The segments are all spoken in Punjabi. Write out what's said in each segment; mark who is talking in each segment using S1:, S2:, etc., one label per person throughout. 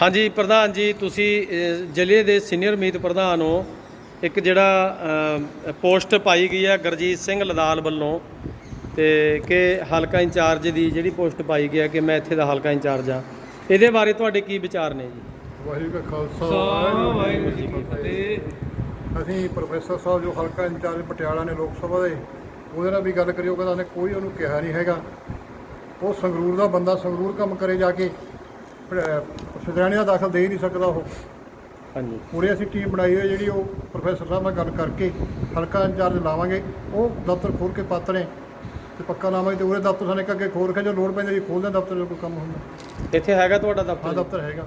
S1: ਹਾਂਜੀ ਪ੍ਰਧਾਨ ਜੀ ਤੁਸੀਂ ਜ਼ਿਲ੍ਹੇ ਦੇ ਸੀਨੀਅਰ ਮੀਤ ਪ੍ਰਧਾਨ ਹੋ। ਇੱਕ ਜਿਹੜਾ ਪੋਸਟ ਪਾਈ ਗਈ ਹੈ ਗੁਰਜੀਤ ਸਿੰਘ ਲਦਾਲ ਵੱਲੋਂ ਤੇ ਕਿ ਹਲਕਾ ਇੰਚਾਰਜ ਦੀ ਜਿਹੜੀ ਪੋਸਟ ਪਾਈ ਗਈ ਹੈ ਕਿ ਮੈਂ ਇੱਥੇ ਦਾ ਹਲਕਾ ਇੰਚਾਰਜ ਆ ਇਹਦੇ ਬਾਰੇ ਤੁਹਾਡੇ ਕੀ ਵਿਚਾਰ ਨੇ ਜੀ?
S2: ਵਾਹਿਗੁਰੂ ਜੀ ਕਾ ਖਾਲਸਾ
S1: ਵਾਹਿਗੁਰੂ ਜੀ ਕੀ ਫਤਿਹ।
S2: ਅਸੀਂ ਪ੍ਰੋਫੈਸਰ ਸਾਹਿਬ ਜੋ ਹਲਕਾ ਇੰਚਾਰਜ ਪਟਿਆਲਾ ਨੇ ਲੋਕ ਸਭਾ ਦੇ ਉਹਦੇ ਨਾਲ ਵੀ ਗੱਲ ਕਰੀ ਉਹ ਕਹਿੰਦਾ ਉਹਨੇ ਕੋਈ ਉਹਨੂੰ ਕਿਹਾ ਨਹੀਂ ਹੈਗਾ। ਉਹ ਸੰਗਰੂਰ ਦਾ ਬੰਦਾ ਸੰਗਰੂਰ ਕੰਮ ਕਰੇ ਜਾ ਕੇ। ਸਿਧਰਾਣੀ ਦਾ ਦਾਖਲ ਦੇ ਹੀ ਨਹੀਂ ਸਕਦਾ ਉਹ।
S1: ਹਾਂਜੀ।
S2: ਪੂਰੇ ਅਸੀਂ ਟੀਮ ਬਣਾਈ ਹੋਈ ਜਿਹੜੀ ਉਹ ਪ੍ਰੋਫੈਸਰ ਸਾਹਿਬ ਨਾਲ ਗੱਲ ਕਰਕੇ ਹਲਕਾ ਇੰਚਾਰਜ ਲਾਵਾਂਗੇ। ਉਹ ਦਫ਼ਤਰ ਖੋਲ ਕੇ ਪਾਤਰੇ ਤੇ ਪੱਕਾ ਲਾਵਾਂਗੇ ਤੇ ਉਹਦੇ ਦਫ਼ਤਰ ਸਾਨੂੰ ਇੱਕ ਅੱਗੇ ਖੋਲ ਰੱਖਿਆ ਜੋ ਲੋੜ ਪੈਂਦੀ ਜੀ ਖੋਲਦੇ ਦਫ਼ਤਰ ਜੋ ਕੋਈ ਕੰਮ ਹੁੰਦਾ।
S1: ਇੱਥੇ ਹੈਗਾ ਤੁਹਾਡਾ
S2: ਹਾਂ
S1: ਦਫ਼ਤਰ
S2: ਦਫ਼ਤਰ ਹੈਗਾ।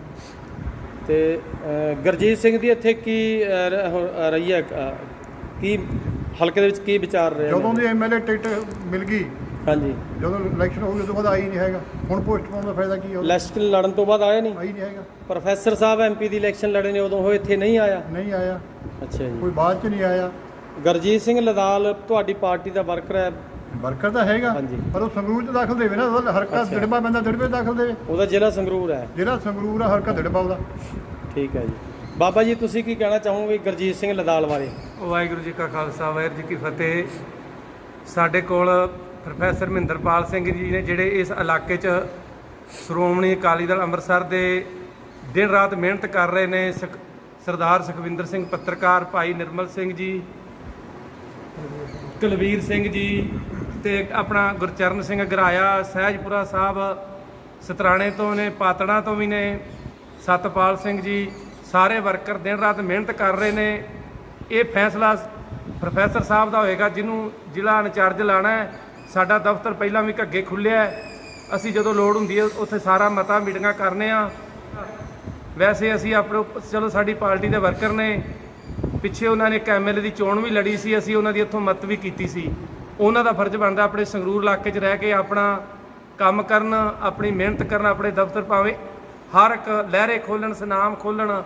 S1: ਤੇ ਅਹ, ਗੁਰਜੀਤ ਸਿੰਘ ਦੀ ਇੱਥੇ ਕੀ ਰ- ਹੋ- ਰਹੀ ਹੈ ਕੀ ਹਲਕੇ ਦੇ ਵਿੱਚ ਕੀ ਵਿਚਾਰ ਰਹੇ
S2: ਜਦੋਂ ਦੀ ਐਮਐਲਏ ਟਿਕਟ ਮਿਲ ਗਈ
S1: ਹਾਂਜੀ।
S2: ਜਦੋਂ ਇਲੈਕਸ਼ਨ ਹੋ ਗਈ ਉਦੋਂ ਬਾਅਦ ਆਈ ਨਹੀਂ ਹੈਗਾ। ਹੁਣ ਪੋਸਟ ਪਾਉਣ ਦਾ ਫਾਇਦਾ ਕੀ ਹੈ ਉਹਦਾ?
S1: ਇਲੈਕਸ਼ਨ ਲੜਨ ਤੋਂ ਬਾਅਦ ਆਇਆ ਨਹੀਂ?
S2: ਆਈ ਨਹੀਂ ਹੈਗਾ।
S1: ਪ੍ਰੋਫੈਸਰ ਸਾਹਿਬ ਐਮਪੀ ਦੀ ਇਲੈਕਸ਼ਨ ਲੜੇ ਨੇ ਉਦੋਂ ਉਹ ਇੱਥੇ ਨਹੀਂ ਆਇਆ?
S2: ਨਹੀਂ ਆਇਆ।
S1: ਅੱਛਾ ਜੀ।
S2: ਕੋਈ ਬਾਅਦ ਚ ਨਹੀਂ ਆਇਆ।
S1: ਗੁਰਜੀਤ ਸਿੰਘ ਲਦਾਲ ਤੁਹਾਡੀ ਪਾਰਟੀ ਦਾ ਵਰਕਰ ਹੈ?
S2: ਵਰਕਰ ਤਾਂ ਹੈਗਾ
S1: ਹਾਂਜੀ।
S2: ਪਰ ਉਹ ਸੰਗਰੂਰ ਚ ਦਾਖਲ ਦੇਵੇ ਨਾ ਉਹਦਾ ਹਰਕਾ
S1: ਅੱਛਾ।
S2: ਦਿੜਬਾ ਬੰਦਾ ਦਿੜਬੇ ਦਾਖਲ ਦੇਵੇ।
S1: ਉਹਦਾ ਜ਼ਿਲ੍ਹਾ ਸੰਗਰੂਰ ਹੈ।
S2: ਜਿਹੜਾ ਸੰਗਰੂਰ ਆ ਹਰਕਾ ਦਿੜਬਾ ਉਹਦਾ।
S1: ਠੀਕ ਹੈ ਜੀ। ਬਾਬਾ ਜੀ ਤੁਸੀਂ ਕੀ ਕਹਿਣਾ ਚਾਹੋਗੇ ਗੁਰਜੀਤ ਸਿੰਘ ਲਦਾਲ ਬਾਰੇ?
S3: ਵਾਹਿਗੁਰੂ ਜੀ ਕਾ ਖਾਲਸਾ ਵਾਹਿਗੁਰੂ ਜੀ ਕੀ ਫਤਿਹ। ਸਾਡੇ ਕੋਲ ਪ੍ਰੋਫੈਸਰ ਮਹਿੰਦਰਪਾਲ ਸਿੰਘ ਜੀ ਨੇ ਜਿਹੜੇ ਇਸ ਇਲਾਕੇ 'ਚ ਸ਼੍ਰੋਮਣੀ ਅਕਾਲੀ ਦਲ ਅੰਮ੍ਰਿਤਸਰ ਦੇ ਦਿਨ ਰਾਤ ਮਿਹਨਤ ਕਰ ਰਹੇ ਨੇ ਸੁਖ- ਸਰਦਾਰ ਸੁਖਵਿੰਦਰ ਸਿੰਘ ਪੱਤਰਕਾਰ ਭਾਈ ਨਿਰਮਲ ਸਿੰਘ ਜੀ, ਕੁਲਵੀਰ ਸਿੰਘ ਜੀ ਤੇ ਆਪਣਾ ਗੁਰਚਰਨ ਸਿੰਘ ਗਰਾਇਆ ਸਹਿਜਪੁਰਾ ਸਾਹਿਬ ਸਤਰਾਣੇ ਤੋਂ ਨੇ, ਪਾਤੜਾ ਤੋਂ ਵੀ ਨੇ, ਸਤਪਾਲ ਸਿੰਘ ਜੀ, ਸਾਰੇ ਵਰਕਰ ਦਿਨ ਰਾਤ ਮਿਹਨਤ ਕਰ ਰਹੇ ਨੇ। ਇਹ ਫੈਸਲਾ ਪ੍ਰੋਫੈਸਰ ਸਾਹਿਬ ਦਾ ਹੋਏਗਾ, ਜਿਹਨੂੰ ਜ਼ਿਲ੍ਹਾ ਇੰਚਾਰਜ ਲਾਣਾ ਹੈ। ਸਾਡਾ ਦਫ਼ਤਰ ਪਹਿਲਾਂ ਵੀ ਘੱਗੇ ਖੁੱਲਿਆ ਹੈ। ਅਸੀਂ ਜਦੋਂ ਲੋੜ ਹੁੰਦੀ ਹੈ, ਉੱਥੇ ਸਾਰਾ ਮਤਾ ਮੀਟਿੰਗਾਂ ਕਰਨੇ ਆ। ਵੈਸੇ ਅਸੀਂ ਆਪਣੇ ਚਲੋ ਸਾਡੀ ਪਾਰਟੀ ਦੇ ਵਰਕਰ ਨੇ। ਪਿੱਛੇ ਉਹਨਾਂ ਨੇ ਇੱਕ ਐਮਐਲਏ ਦੀ ਚੋਣ ਵੀ ਲੜੀ ਸੀ, ਅਸੀਂ ਉਹਨਾਂ ਦੀ ਇੱਥੋਂ ਮਤ ਵੀ ਕੀਤੀ ਸੀ। ਉਹਨਾਂ ਦਾ ਫਰਜ਼ ਬਣਦਾ ਆਪਣੇ ਸੰਗਰੂਰ ਇਲਾਕੇ 'ਚ ਰਹਿ ਕੇ ਆਪਣਾ ਕੰਮ ਕਰਨ, ਆਪਣੀ ਮਿਹਨਤ ਕਰਨ, ਆਪਣੇ ਦਫ਼ਤਰ ਪਾਵੇ ਹਰ ਇੱਕ ਲਹਿਰੇ ਖੋਲਣ ਸਨਾਮ ਖੋਲਣ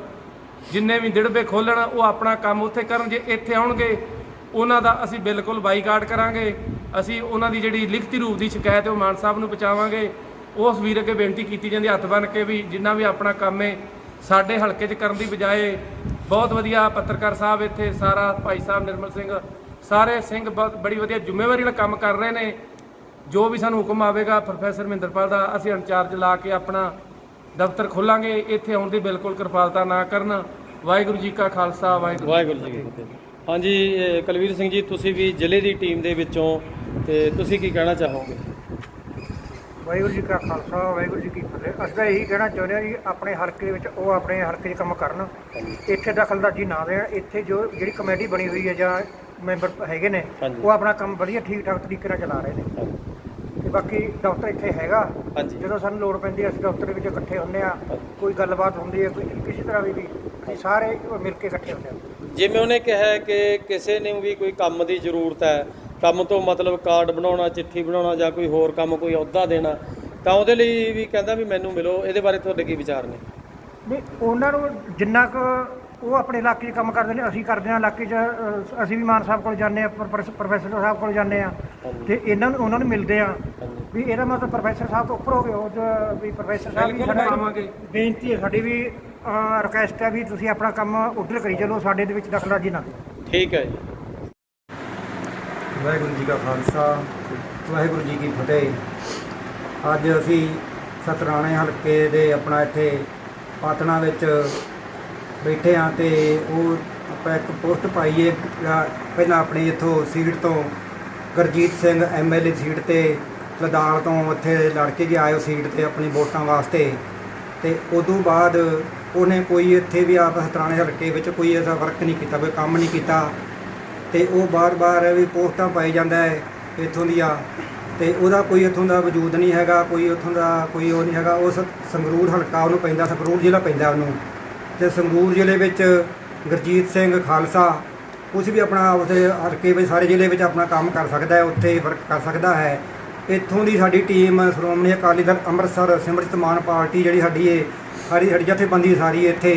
S3: ਜਿੰਨੇ ਵੀ ਦਿੜਬੇ ਖੋਲਣ ਉਹ ਆਪਣਾ ਕੰਮ ਉੱਥੇ ਕਰਨ। ਜੇ ਇੱਥੇ ਆਉਣਗੇ, ਉਹਨਾਂ ਦਾ ਅਸੀਂ ਬਿਲਕੁਲ ਬਾਈਕਾਟ ਕਰਾਂਗੇ। ਅਸੀਂ ਉਹਨਾਂ ਦੀ ਜਿਹੜੀ ਲਿਖਤੀ ਰੂਪ ਦੀ ਸ਼ਿਕਾਇਤ ਹੈ ਉਹ ਮਾਨ ਸਾਹਿਬ ਨੂੰ ਪਹੁੰਚਾਵਾਂਗੇ। ਉਸ ਵੀਰ ਅੱਗੇ ਬੇਨਤੀ ਕੀਤੀ ਜਾਂਦੀ ਹੱਥ ਬੰਨ੍ਹ ਕੇ ਵੀ ਜਿੰਨਾ ਵੀ ਆਪਣਾ ਕੰਮ ਹੈ, ਸਾਡੇ ਹਲਕੇ 'ਚ ਕਰਨ ਦੀ ਬਜਾਏ ਬਹੁਤ ਵਧੀਆ ਪੱਤਰਕਾਰ ਸਾਹਿਬ ਇੱਥੇ ਸਾਰਾ ਭਾਈ ਸਾਹਿਬ ਨਿਰਮਲ ਸਿੰਘ, ਸਾਰੇ ਸਿੰਘ ਬਹੁਤ ਬੜੀ ਵਧੀਆ ਜ਼ਿੰਮੇਵਾਰੀ ਨਾਲ ਕੰਮ ਕਰ ਰਹੇ ਨੇ। ਜੋ ਵੀ ਸਾਨੂੰ ਹੁਕਮ ਆਵੇਗਾ ਪ੍ਰੋਫੈਸਰ ਮਹਿੰਦਰਪਾਲ ਦਾ, ਅਸੀਂ ਇੰਚਾਰਜ ਲਾ ਕੇ ਆਪਣਾ ਦਫ਼ਤਰ ਖੋਲਾਂਗੇ। ਇੱਥੇ ਆਉਣ ਦੀ ਬਿਲਕੁਲ ਕਿਰਪਾਲਤਾ ਨਾ ਕਰਨ। ਵਾਹਿਗੁਰੂ ਜੀ ਕਾ ਖਾਲਸਾ, ਵਾਹਿਗੁਰੂ
S1: ਵਾਹਿਗੁਰੂ ਜੀ ਕੀ ਫਤਿਹ। ਹਾਂਜੀ ਕੁਲਵੀਰ ਸਿੰਘ ਜੀ, ਤੁਸੀਂ ਵੀ ਜ਼ਿਲ੍ਹੇ ਦੀ ਟੀਮ ਦੇ ਵਿੱਚੋਂ ਤੇ ਤੁਸੀਂ ਕੀ ਕਹਿਣਾ ਚਾਹੋਗੇ?
S4: ਵਾਹਿਗੁਰੂ ਜੀ ਕਾ ਖਾਲਸਾ ਵਾਹਿਗੁਰੂ ਜੀ ਕੀ ਫਤਿਹ। ਅਸੀਂ ਤਾਂ ਇਹੀ ਕਹਿਣਾ ਚਾਹੁੰਦੇ ਹਾਂ ਜੀ ਆਪਣੇ ਹਲਕੇ ਦੇ ਵਿੱਚ ਉਹ ਆਪਣੇ ਹਲਕੇ 'ਚ ਕੰਮ ਕਰਨ। ਇੱਥੇ ਦਖਲਅੰਦਾਜ਼ੀ ਨਾ ਦੇਣ। ਇੱਥੇ ਜੋ ਜਿਹੜੀ ਕਮੇਟੀ ਬਣੀ ਹੋਈ ਹੈ ਜਾਂ ਮੈਂਬਰ ਹੈਗੇ ਨੇ। ਉਹ ਆਪਣਾ ਕੰਮ ਵਧੀਆ ਠੀਕ ਠਾਕ ਤਰੀਕੇ ਨਾਲ ਚਲਾ ਰਹੇ ਨੇ। ਤੇ ਬਾਕੀ ਦਫ਼ਤਰ ਇੱਥੇ ਹੈਗਾ। ਜਦੋਂ ਸਾਨੂੰ ਲੋੜ ਪੈਂਦੀ ਹੈ ਅਸੀਂ ਦਫ਼ਤਰ ਦੇ ਵਿੱਚ ਇਕੱਠੇ ਹੁੰਦੇ ਆ ਕੋਈ ਗੱਲਬਾਤ ਹੁੰਦੀ ਹੈ ਕੋਈ ਕਿਸੇ ਤਰ੍ਹਾਂ ਦੀ ਵੀ ਅਸੀਂ ਸਾਰੇ ਮਿਲ ਕੇ ਇਕੱਠੇ ਹੁੰਦੇ ਹਾਂ।
S1: ਜਿਵੇਂ ਉਹਨੇ ਕਿਹਾ ਕਿ ਕਿਸੇ ਨੂੰ ਵੀ ਕੋਈ ਕੰਮ ਦੀ ਜ਼ਰੂਰਤ ਹੈ ਕੰਮ ਤੋਂ ਮਤਲਬ ਕਾਰਡ ਬਣਾਉਣਾ ਚਿੱਠੀ ਬਣਾਉਣਾ ਜਾਂ ਕੋਈ ਹੋਰ ਕੰਮ ਕੋਈ ਅਹੁਦਾ ਦੇਣਾ ਤਾਂ ਉਹਦੇ ਲਈ ਵੀ ਕਹਿੰਦਾ ਵੀ ਮੈਨੂੰ ਮਿਲੋ ਇਹਦੇ ਬਾਰੇ ਤੁਹਾਡੇ ਕੀ ਵਿਚਾਰ ਨੇ?
S4: ਨਹੀਂ ਉਹਨਾਂ ਨੂੰ ਜਿੰਨਾ ਕੁ ਉਹ ਆਪਣੇ ਇਲਾਕੇ 'ਚ ਕੰਮ ਕਰਦੇ ਨੇ ਅਸੀਂ ਕਰਦੇ ਹਾਂ ਇਲਾਕੇ 'ਚ ਅ, ਅਸੀਂ ਵੀ ਮਾਨ ਸਾਹਿਬ ਕੋਲ ਜਾਂਦੇ ਆ ਪ੍ਰੋਫੈਸਰ ਸਾਹਿਬ ਕੋਲ ਜਾਂਦੇ ਆ ਤੇ ਇਹਨਾਂ ਨੂੰ ਉਹਨਾਂ ਨੂੰ ਮਿਲਦੇ ਆ ਵੀ ਇਹਦਾ ਮਤਲਬ ਪ੍ਰੋਫੈਸਰ ਸਾਹਿਬ ਤੋਂ ਉੱਪਰ ਹੋ ਗਏ ਉਹ ਜੋ ਵੀ ਪ੍ਰੋਫੈਸਰ ਸਾਹਿਬ ਵੀ ਸਾਡਾ। ਬੇਨਤੀ ਹੈ ਸਾਡੀ ਵੀ ਰਿਕੁਐਸਟ ਹੈ ਵੀ ਤੁਸੀਂ ਆਪਣਾ ਕੰਮ ਉਧਰ ਕਰੀ ਚਲੋ ਸਾਡੇ ਦੇ ਵਿੱਚ ਦਖਲਅੰਦਾਜ਼ੀ ਨਾ ਦਿਓ
S1: ਠੀਕ ਹੈ ਜੀ।
S5: ਵਾਹਿਗੁਰੂ ਜੀ ਕਾ ਖਾਲਸਾ, ਵਾਹਿਗੁਰੂ ਜੀ ਕੀ ਫਤਿਹ। ਅੱਜ ਅਸੀਂ ਸਤਰਾਣੇ ਹਲਕੇ ਦੇ ਆਪਣਾ ਇੱਥੇ ਪਾਤਣਾ ਵਿੱਚ ਬੈਠੇ ਹਾਂ ਤੇ ਉਹ ਆਪਾਂ ਇੱਕ ਪੋਸਟ ਪਾਈਏ ਪਹਿਲਾਂ ਆਪਣੀ ਇੱਥੋਂ ਸੀਟ ਤੋਂ ਗੁਰਜੀਤ ਸਿੰਘ ਐਮਐਲਏ ਸੀਟ ਤੇ ਲਦਾਲ ਤੋਂ ਉੱਥੇ ਲੜ ਕੇ ਗਿਆ ਉਹ ਸੀਟ ਤੇ ਆਪਣੀ ਵੋਟਾਂ ਵਾਸਤੇ। ਤੇ ਉਦੋਂ ਬਾਅਦ ਉਹਨੇ ਕੋਈ ਇੱਥੇ ਵੀ ਆਪ ਸਤਰਾਣੇ ਹਲਕੇ ਵਿੱਚ ਕੋਈ ਐਸਾ ਵਰਕ ਨਹੀਂ ਕੀਤਾ, ਕੋਈ ਕੰਮ ਨਹੀਂ ਕੀਤਾ। ਤੇ ਉਹ ਬਾਰ-ਬਾਰ ਵੀ ਪੋਸਟਾਂ ਪਾਈ ਜਾਂਦਾ ਹੈ ਇੱਥੋਂ ਦੀਆਂ। ਤੇ ਉਹਦਾ ਕੋਈ ਇੱਥੋਂ ਦਾ ਵਜੂਦ ਨਹੀਂ ਹੈਗਾ, ਕੋਈ ਉੱਥੋਂ ਦਾ ਕੋਈ ਉਹ ਨਹੀਂ ਹੈਗਾ। ਉਸ ਸੰਗਰੂਰ ਹਲਕਾ ਉਹਨੂੰ ਪੈਂਦਾ, ਸੰਗਰੂਰ ਜ਼ਿਲ੍ਹਾ ਪੈਂਦਾ ਉਹਨੂੰ। ਤੇ ਸੰਗਰੂਰ ਜ਼ਿਲ੍ਹੇ ਵਿੱਚ ਗੁਰਜੀਤ ਸਿੰਘ ਖਾਲਸਾ ਕੁਝ ਵੀ ਆਪਣਾ ਉਹਦੇ ਹਲਕੇ ਵਿੱਚ ਸਾਰੇ ਜ਼ਿਲ੍ਹੇ ਵਿੱਚ ਆਪਣਾ ਕੰਮ ਕਰ ਸਕਦਾ ਹੈ, ਉੱਥੇ ਵਰਕ ਕਰ ਸਕਦਾ ਹੈ। ਇੱਥੋਂ ਦੀ ਸਾਡੀ ਟੀਮ ਸ਼੍ਰੋਮਣੀ ਅਕਾਲੀ ਦਲ ਅੰਮ੍ਰਿਤਸਰ ਸਿਮਰਤ ਮਾਨ ਪਾਰਟੀ ਜਿਹੜੀ ਸਾਡੀ ਇਹ ਸਾਰੀ ਸਾਡੀ ਜਥੇਬੰਦੀ ਸਾਰੀ ਇੱਥੇ,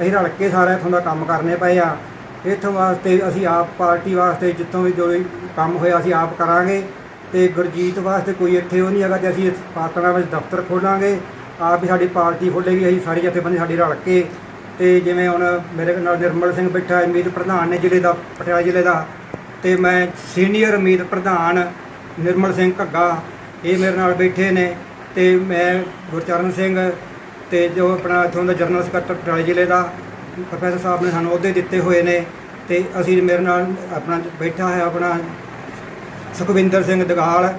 S5: ਅਸੀਂ ਰਲ ਕੇ ਸਾਰਾ ਇੱਥੋਂ ਦਾ ਕੰਮ ਕਰਨੇ ਪਏ ਆ। ਇੱਥੋਂ ਵਾਸਤੇ ਅਸੀਂ ਆਪ ਪਾਰਟੀ ਵਾਸਤੇ ਜਿੱਥੋਂ ਵੀ ਜੋ ਵੀ ਕੰਮ ਹੋਇਆ ਅਸੀਂ ਆਪ ਕਰਾਂਗੇ ਤੇ ਗੁਰਜੀਤ ਵਾਸਤੇ ਕੋਈ ਇੱਥੇ ਉਹ ਨਹੀਂ ਹੈਗਾ ਤੇ ਅਸੀਂ ਇਸ ਪਾਤਣਾ ਵਿੱਚ ਦਫ਼ਤਰ ਖੋਲਾਂਗੇ। ਆਪ ਹੀ ਸਾਡੀ ਪਾਰਟੀ ਖੋਲ੍ਹੇਗੀ, ਅਸੀਂ ਸਾਰੀ ਜਥੇਬੰਦੀ ਸਾਡੀ ਰਲ ਕੇ ਤੇ ਜਿਵੇਂ ਹੁਣ ਮੇਰੇ ਨਾਲ ਨਿਰਮਲ ਸਿੰਘ ਬੈਠਾ ਹੈ ਪ੍ਰਧਾਨ ਨੇ ਜ਼ਿਲ੍ਹੇ ਦਾ, ਪਟਿਆਲਾ ਜ਼ਿਲ੍ਹੇ ਦਾ ਤੇ ਮੈਂ ਸੀਨੀਅਰ ਮੀਤ ਪ੍ਰਧਾਨ ਨਿਰਮਲ ਸਿੰਘ ਘੱਗਾ, ਇਹ ਮੇਰੇ ਨਾਲ ਬੈਠੇ ਨੇ ਤੇ ਮੈਂ ਗੁਰਚਰਨ ਸਿੰਘ ਤੇ ਜੋ ਆਪਣਾ ਇੱਥੋਂ ਦਾ ਜਨਰਲ ਸਕੱਤਰ ਪਟਿਆਲਾ ਜ਼ਿਲ੍ਹੇ ਦਾ ਪ੍ਰੋਫੈਸਰ ਸਾਹਿਬ ਨੇ ਸਾਨੂੰ ਅਹੁਦੇ ਦਿੱਤੇ ਹੋਏ ਨੇ ਤੇ ਅਸੀਂ ਮੇਰੇ ਨਾਲ ਆਪਣਾ ਬੈਠਾ ਹੈ ਆਪਣਾ ਸੁਖਵਿੰਦਰ ਸਿੰਘ ਦਗਾਲ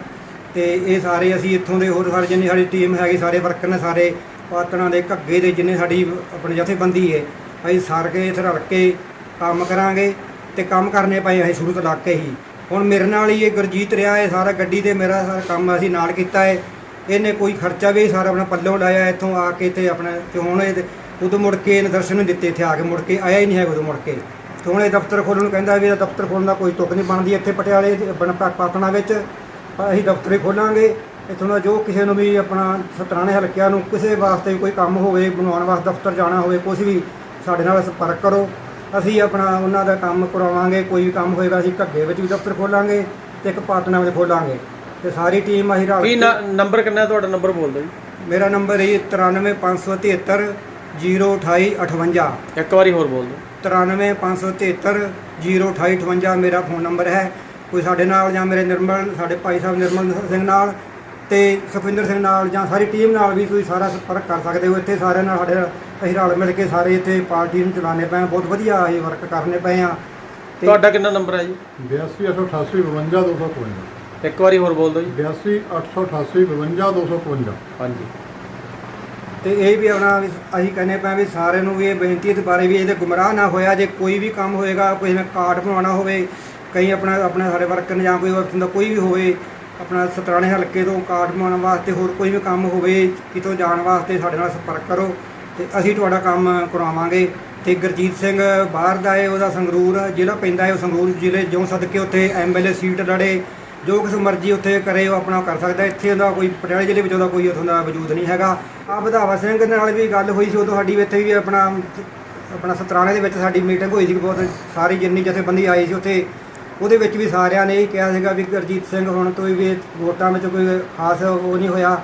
S5: ਤੇ ਇਹ ਸਾਰੇ ਅਸੀਂ ਇੱਥੋਂ ਦੇ ਹੋਰ ਸਾਰੇ ਜਿੰਨੀ ਸਾਡੀ ਟੀਮ ਹੈਗੀ, ਸਾਰੇ ਵਰਕਰ ਨੇ, ਸਾਰੇ ਪਾਤੜਾਂ ਦੇ ਘੱਗੇ ਦੇ ਜਿੰਨੇ ਸਾਡੀ ਆਪਣੀ ਜਥੇਬੰਦੀ ਹੈ ਅਸੀਂ ਸਾਰ ਕੇ ਇੱਥੇ ਰਲ ਕੇ ਕੰਮ ਕਰਾਂਗੇ ਤੇ ਕੰਮ ਕਰਨੇ ਪਏ ਅਸੀਂ ਸ਼ੁਰੂ ਤੋਂ ਲੱਗ ਕੇ ਹੀ। ਹੁਣ ਮੇਰੇ ਨਾਲ ਹੀ ਇਹ ਗੁਰਜੀਤ ਰਿਹਾ ਹੈ ਸਾਰਾ ਗੱਡੀ ਤੇ ਮੇਰਾ ਸਾਰਾ ਕੰਮ ਅਸੀਂ ਨਾਲ ਕੀਤਾ ਹੈ ਇਹਨੇ ਕੋਈ ਖਰਚਾ ਵੀ ਸਾਰਾ ਆਪਣਾ ਪੱਲੋਂ ਲਾਇਆ ਇੱਥੋਂ ਆ ਕੇ ਤੇ ਆਪਣਾ ਤੇ ਹੁਣ ਇਹ ਉਦੋਂ ਮੁੜ ਕੇ ਇਹਨੇ ਦਰਸ਼ਨ ਨਹੀਂ ਦਿੱਤੇ ਇੱਥੇ ਆ ਕੇ ਮੁੜ ਕੇ ਆਇਆ ਹੀ ਨਹੀਂ ਹੈ ਉਦੋਂ ਮੁੜ ਕੇ। ਤੇ ਹੁਣ ਇਹ ਦਫ਼ਤਰ ਖੋਲ੍ਹਣ ਨੂੰ ਕਹਿੰਦਾ ਵੀ ਇਹਦਾ ਦਫ਼ਤਰ ਖੋਲ੍ਹਣ ਦਾ ਕੋਈ ਤੁਕ ਨਹੀਂ ਬਣਦੀ ਇੱਥੇ ਪਟਿਆਲੇ ਦੇ ਆਪਣਾ ਪਾ- ਪਾਤਣਾ ਵਿੱਚ। ਅਸੀਂ ਦਫ਼ਤਰ ਹੀ ਖੋਲਾਂਗੇ। ਇੱਥੋਂ ਦਾ ਜੋ ਕਿਸੇ ਨੂੰ ਵੀ ਆਪਣਾ ਸਤਰਾਣੇ ਹਲਕਿਆਂ ਨੂੰ ਕਿਸੇ ਵਾਸਤੇ ਕੋਈ ਕੰਮ ਹੋਵੇ ਬਣਾਉਣ ਵਾਸਤੇ ਦਫ਼ਤਰ ਜਾਣਾ ਹੋਵੇ ਕੁਝ ਵੀ ਸਾਡੇ ਨਾਲ ਸੰਪਰਕ ਕਰੋ। ਅਸੀਂ ਆਪਣਾ ਉਹਨਾਂ ਦਾ ਕੰਮ ਕਰਾਵਾਂਗੇ ਕੋਈ ਵੀ ਕੰਮ ਹੋਏਗਾ ਅਸੀਂ ਘੱਗੇ ਵਿੱਚ ਵੀ ਦਫ਼ਤਰ ਖੋਲਾਂਗੇ ਤੇ ਇੱਕ ਪਾਤਣਾ ਵਿੱਚ ਖੋਲਾਂਗੇ। ਤੇ ਸਾਰੀ ਟੀਮ ਅਸੀਂ ਰਲ
S1: ਕੀ
S5: ਕੇ
S1: ਨ- ਨੰਬਰ ਕਿੰਨਾ ਤੁਹਾਡਾ? ਨੰਬਰ ਬੋਲ ਦਿਓ ਜੀ।
S5: ਮੇਰਾ ਨੰਬਰ ਹੈ 93573 02858
S1: ਇੱਕ ਵਾਰੀ ਹੋਰ ਬੋਲ ਦਿਓ।
S5: 93573 02858 ਮੇਰਾ ਫੋਨ ਨੰਬਰ ਹੈ। ਕੋਈ ਸਾਡੇ ਨਾਲ ਜਾਂ ਮੇਰੇ ਨਿਰਮਲ ਸਾਡੇ ਭਾਈ ਸਾਹਿਬ ਨਿਰਮਲ ਸਿੰਘ ਨਾਲ ਤੇ ਸੁਖਵਿੰਦਰ ਸਿੰਘ ਨਾਲ ਜਾਂ ਸਾਰੀ ਟੀਮ ਨਾਲ ਵੀ ਤੁਸੀਂ ਸਾਰਾ ਸੰਪਰਕ ਕਰ ਸਕਦੇ ਹੋ ਇੱਥੇ। ਸਾਰਿਆਂ ਨਾਲ ਸਾਡੇ ਅਸੀਂ ਰਲ ਮਿਲ ਕੇ ਸਾਰੇ ਇੱਥੇ ਪਾਰਟੀ ਨੂੰ ਚਲਾਉਂਦੇ ਪਏ ਹਾਂ। ਬਹੁਤ ਵਧੀਆ ਅਸੀਂ ਵਰਕ ਕਰਨੇ ਪਏ ਹਾਂ। ਤੇ
S1: ਤੁਹਾਡਾ ਕਿੰਨਾ ਨੰਬਰ ਹੈ ਜੀ?
S2: 82 888 52 255
S1: ਇੱਕ ਵਾਰੀ ਹੋਰ ਬੋਲ ਦਿਓ ਜੀ।
S2: 82 888 52 255
S1: ਹਾਂਜੀ।
S5: ਤੇ ਇਹ ਵੀ ਆਪਣਾ ਵੀ ਅਸੀਂ ਕਹਿੰਦੇ ਪਏ ਵੀ ਸਾਰਿਆਂ ਨੂੰ ਵੀ ਇਹ ਬੇਨਤੀ ਇਹਦੇ ਬਾਰੇ ਵੀ ਇਹਦੇ ਗੁੰਮਰਾਹ ਨਾ ਹੋਇਆ, ਜੇ ਕੋਈ ਵੀ ਕੰਮ ਹੋਏਗਾ, ਕੋਈ ਨੇ ਕਾਰਡ ਬਣਾਉਣਾ ਹੋਵੇ, ਕਈ ਆਪਣਾ, ਆਪਣੇ ਸਾਡੇ ਵਰਕਰ ਜਾਂ ਕੋਈ ਹੋਰ ਦਾ ਕੋਈ ਵੀ ਹੋਵੇ, ਆਪਣਾ ਸਤਰਾਣੇ ਹਲਕੇ ਤੋਂ ਕਾਰਡ ਬਣਾਉਣ ਵਾਸਤੇ ਹੋਰ ਕੋਈ ਵੀ ਕੰਮ ਹੋਵੇ, ਕਿਤੋਂ ਜਾਣ ਵਾਸਤੇ ਸਾਡੇ ਨਾਲ ਸੰਪਰਕ ਕਰੋ ਤੇ ਅਸੀਂ ਤੁਹਾਡਾ ਕੰਮ ਕਰਵਾਵਾਂਗੇ ਤੇ ਗੁਰਜੀਤ ਸਿੰਘ ਬਾਹਰ ਦਾ ਹੈ, ਉਹਦਾ ਸੰਗਰੂਰ ਜ਼ਿਲ੍ਹਾ ਪੈਂਦਾ ਹੈ ਉਹ ਸੰਗਰੂਰ ਜ਼ਿਲ੍ਹੇ, ਜਿਉਂ ਸਦਕੇ ਉੱਥੇ ਐਮਐਲਏ ਸੀਟ ਲੜੇ ਜੋ ਕਿਸ ਮਰਜ਼ੀ ਉੱਥੇ ਕਰੇ, ਉਹ ਆਪਣਾ ਕਰ ਸਕਦਾ। ਇੱਥੇ ਉਹਦਾ ਕੋਈ ਪਟਿਆਲੇ ਜ਼ਿਲ੍ਹੇ ਵਿੱਚ ਉਹਦਾ ਕੋਈ ਉੱਥੋਂ ਦਾ ਵਜੂਦ ਨਹੀਂ ਹੈਗਾ। ਆ ਵਧਾਵਾ ਸਿੰਘ ਨਾਲ ਵੀ ਗੱਲ ਹੋਈ ਸੀ, ਉਦੋਂ ਸਾਡੀ ਇੱਥੇ ਵੀ ਆਪਣਾ ਆਪਣਾ ਸਤਰਾਣੇ ਦੇ ਵਿੱਚ ਸਾਡੀ ਮੀਟਿੰਗ ਹੋਈ ਸੀ ਬਹੁਤ। ਸਾਰੀ ਜਿੰਨੀ ਜਥੇਬੰਦੀ ਆਈ ਸੀ ਉੱਥੇ, ਉਹਦੇ ਵਿੱਚ ਵੀ ਸਾਰਿਆਂ ਨੇ ਇਹ ਕਿਹਾ ਸੀਗਾ ਵੀ ਗੁਰਜੀਤ ਸਿੰਘ ਹੁਣ ਤੋਂ ਵੀ ਵੋਟਾਂ ਵਿੱਚ ਕੋਈ ਖਾਸ ਉਹ ਨਹੀਂ ਹੋਇਆ,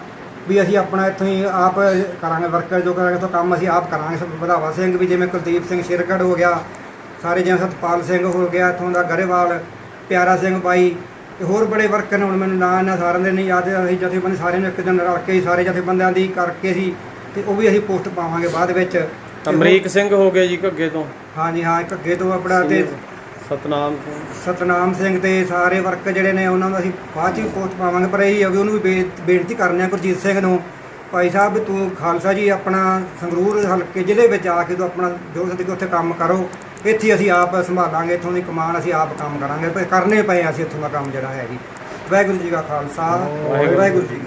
S5: ਵੀ ਅਸੀਂ ਆਪਣਾ ਇੱਥੋਂ ਹੀ ਆਪ ਕਰਾਂਗੇ ਵਰਕਰ ਜੋ ਕਰਾਂਗੇ ਤੋਂ ਕੰਮ ਅਸੀਂ ਆਪ ਕਰਾਂਗੇ। ਸਭ ਵਧਾਵਾ ਸਿੰਘ ਵੀ ਜਿਵੇਂ ਕੁਲਦੀਪ ਸਿੰਘ ਸ਼ਿਰਕੜ ਹੋ ਗਿਆ, ਸਾਰੇ ਜਿਵੇਂ ਸਤਪਾਲ ਸਿੰਘ ਹੋ ਗਿਆ, ਇੱਥੋਂ ਦਾ ਗਰੇਵਾਲ, ਪਿਆਰਾ ਸਿੰਘ ਬਾਈ ਤੇ ਹੋਰ ਬੜੇ ਵਰਕਰ ਨੇ ਹੁਣ ਮੈਨੂੰ ਨਾਂ ਇਹਨਾਂ ਸਾਰਿਆਂ ਦੇ ਨਹੀਂ ਯਾਦ ਅਸੀਂ ਜਥੇਬੰਦੀ ਸਾਰਿਆਂ ਨੂੰ ਇੱਕ ਦਿਨ ਰਲ ਕੇ ਹੀ ਸਾਰੇ ਜਥੇਬੰਦਿਆਂ ਦੀ ਕਰਕੇ ਸੀ ਤੇ ਉਹ ਵੀ ਅਸੀਂ ਪੋਸਟ ਪਾਵਾਂਗੇ ਬਾਅਦ ਵਿੱਚ। ਤੇ
S1: ਅਮਰੀਕ ਸਿੰਘ ਹੋ ਗਏ ਜੀ ਘੱਗੇ ਤੋਂ।
S5: ਹਾਂਜੀ ਹਾਂ ਅੱਗੇ ਤੋਂ ਆਪਣਾ ਤੇ
S1: ਸਤਨਾਮ ਸਿੰਘ।
S5: ਸਤਨਾਮ ਸਿੰਘ ਤੇ ਸਾਰੇ ਵਰਕਰ ਜਿਹੜੇ ਨੇ ਉਹਨਾਂ ਨੂੰ ਅਸੀਂ ਬਾਅਦ ਚ ਪੋਸਟ ਪਾਵਾਂਗੇ ਪਰ ਇਹ ਹੈ ਵੀ ਉਹਨੂੰ ਵੀ ਬੇ- ਬੇਨਤੀ ਕਰਨੇ ਆ ਗੁਰਜੀਤ ਸਿੰਘ ਨੂੰ ਭਾਈ ਸਾਹਿਬ ਤੂੰ ਖਾਲਸਾ ਜੀ ਆਪਣਾ ਸੰਗਰੂਰ ਹਲਕੇ ਜ਼ਿਲ੍ਹੇ ਵਿੱਚ ਆ ਕੇ ਤੂੰ ਆਪਣਾ ਜੋ ਸਦਕੇ ਉੱਥੇ ਕੰਮ ਕਰੋ। ਇੱਥੇ ਅਸੀਂ ਆਪ ਸੰਭਾਲਾਂਗੇ ਇੱਥੋਂ ਦੀ ਕਮਾਨ ਅਸੀਂ ਆਪ ਕੰਮ ਕਰਾਂਗੇ। ਪਰ ਕਰਨੇ ਪਏ ਅਸੀਂ ਇੱਥੋਂ ਦਾ ਕੰਮ ਜਿਹੜਾ ਹੈ ਜੀ ਵਾਹਿਗੁਰੂ ਜੀ ਕਾ ਖਾਲਸਾ ਵਾਹਿਗੁਰੂ ਜੀ